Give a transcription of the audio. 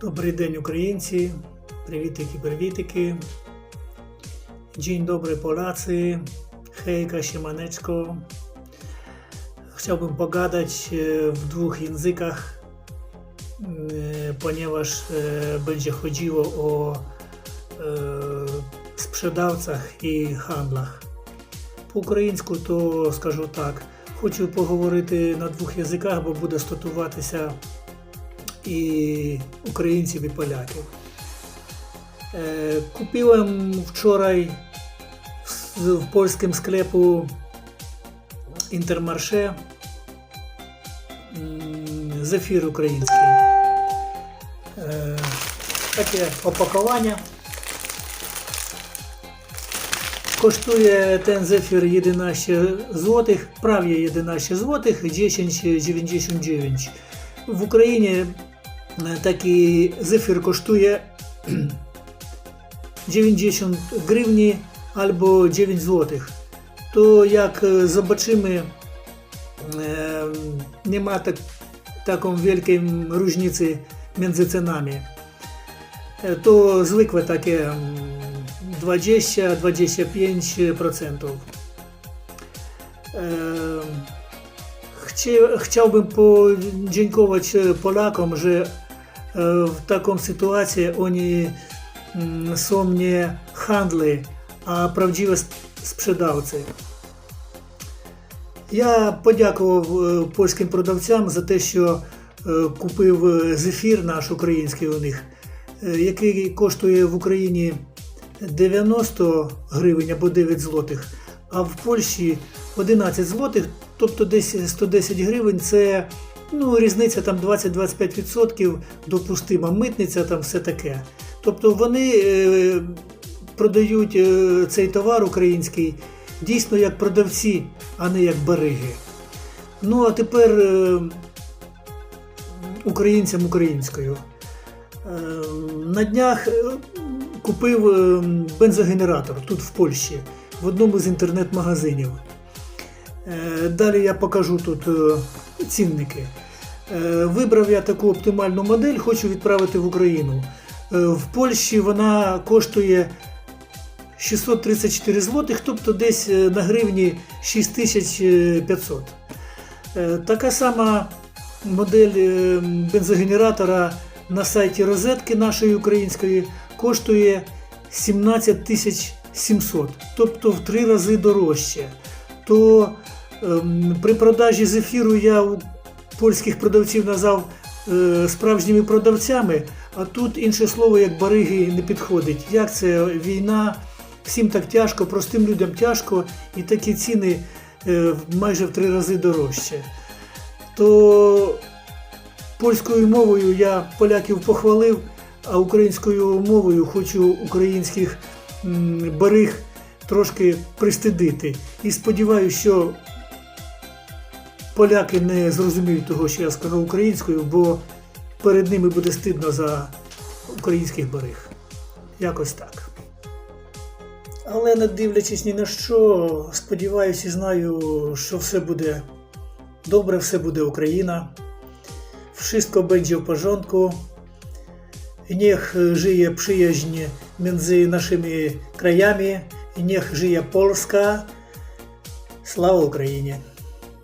Добрий день, українці. Привітики, привітики. Dzień dobry, Polacy. Hejka, siemaneczko. Chciałbym pogadać e, w dwóch językach, e, ponieważ e, będzie chodziło o e, sprzedawcach і handlach. По-українську то скажу так. Хочу поговорити на двох язиках, бо буде статуватися і українців, і поляків. Е, w, w polskim sklepu Intermarché mm, zefir український. Е, Таке опакування. Kosztuje ten zefir 11 zł, prawie 11 zł, 10,99. W Ukrainie e, taki zefir kosztuje 90 гривні albo 9 zł. То як е, zobaczymy, е, нема так, taką wielkiej różnicy między cenami. Е, То звикłe takie м, 20-25%. Е, Chcie- Chciałbym podziękować e, Polakom, że sytuację oni mm, są nie handly, a prawdziwe sp- sprzedawcy. Я подякував е, польським продавцям за те, що е, купив е, зефір наш український у них, е, який коштує в Україні 90 гривень або 9 злотих, а в Польщі 11 злотих, тобто десь 110 гривень це ну, різниця там 20-25% допустима, митниця там все таке. Тобто вони е, продають е, цей товар український дійсно як продавці, а не як бариги. Ну а тепер е, українцям українською. Е, На днях е, купив е, бензогенератор тут в Польщі в одному з інтернет-магазинів. Е, Далі я покажу тут е, цінники. Е, Вибрав я таку оптимальну модель, хочу відправити в Україну. В Польщі вона коштує 634 злотих, тобто десь на гривні 6500. Е, Така сама модель бензогенератора на сайті розетки нашої української коштує 17 700, тобто в три рази дорожче. То при продажі зефіру я польських продавців назвав е, справжніми продавцями, а тут інше слово як бариги не підходить. Як це війна? Всім так тяжко, простим людям тяжко, і такі ціни е, майже в три рази дорожче. То польською мовою я поляків похвалив, а українською мовою хочу українських бариг трошки пристидити. І сподіваюся, що поляки не зрозуміють того, що я сказав українською, бо перед ними буде стидно за українських бариг. Якось так. Але не дивлячись ні на що, сподіваюся і знаю, що все буде добре, все буде Україна. Wszystko będzie w porządku. Niech żyje przyjaźń między krajami. І Niech żyje Polska. Слава Україні!